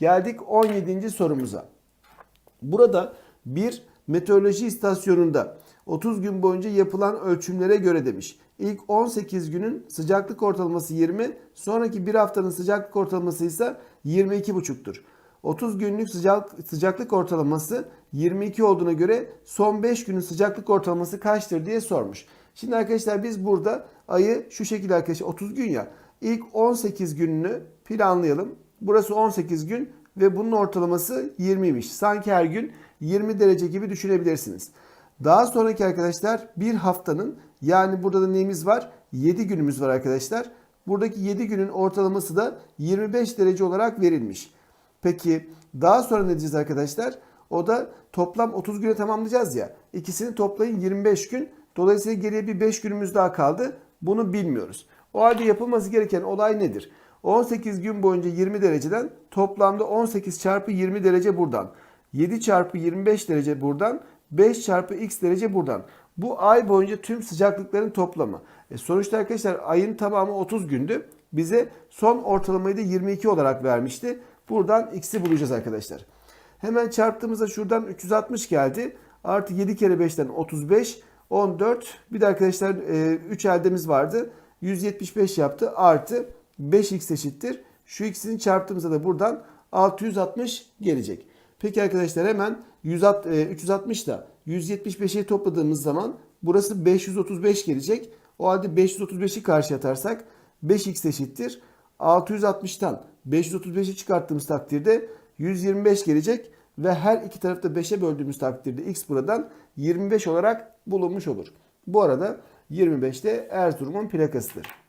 Geldik 17. sorumuza. Burada bir meteoroloji istasyonunda 30 gün boyunca yapılan ölçümlere göre demiş. İlk 18 günün sıcaklık ortalaması 20, sonraki bir haftanın sıcaklık ortalaması ise 22,5'tur. 30 günlük sıcak, sıcaklık ortalaması 22 olduğuna göre son 5 günün sıcaklık ortalaması kaçtır diye sormuş. Şimdi arkadaşlar biz burada ayı şu şekilde arkadaşlar 30 gün ya ilk 18 gününü planlayalım. Burası 18 gün ve bunun ortalaması 20'ymiş. Sanki her gün 20 derece gibi düşünebilirsiniz. Daha sonraki arkadaşlar bir haftanın yani burada da neyimiz var? 7 günümüz var arkadaşlar. Buradaki 7 günün ortalaması da 25 derece olarak verilmiş. Peki daha sonra ne diyeceğiz arkadaşlar? O da toplam 30 güne tamamlayacağız ya. İkisini toplayın 25 gün. Dolayısıyla geriye bir 5 günümüz daha kaldı. Bunu bilmiyoruz. O halde yapılması gereken olay nedir? 18 gün boyunca 20 dereceden toplamda 18 çarpı 20 derece buradan. 7 çarpı 25 derece buradan. 5 çarpı x derece buradan. Bu ay boyunca tüm sıcaklıkların toplamı. E sonuçta arkadaşlar ayın tamamı 30 gündü. Bize son ortalamayı da 22 olarak vermişti. Buradan x'i bulacağız arkadaşlar. Hemen çarptığımızda şuradan 360 geldi. Artı 7 kere 5'ten 35, 14. Bir de arkadaşlar 3 eldemiz vardı. 175 yaptı. Artı 5x eşittir. Şu x'ini çarptığımızda da buradan 660 gelecek. Peki arkadaşlar hemen 360 da 175'i topladığımız zaman burası 535 gelecek. O halde 535'i karşı atarsak 5x eşittir. 660'tan 535'i çıkarttığımız takdirde 125 gelecek ve her iki tarafta 5'e böldüğümüz takdirde x buradan 25 olarak bulunmuş olur. Bu arada 25 de Erzurum'un plakasıdır.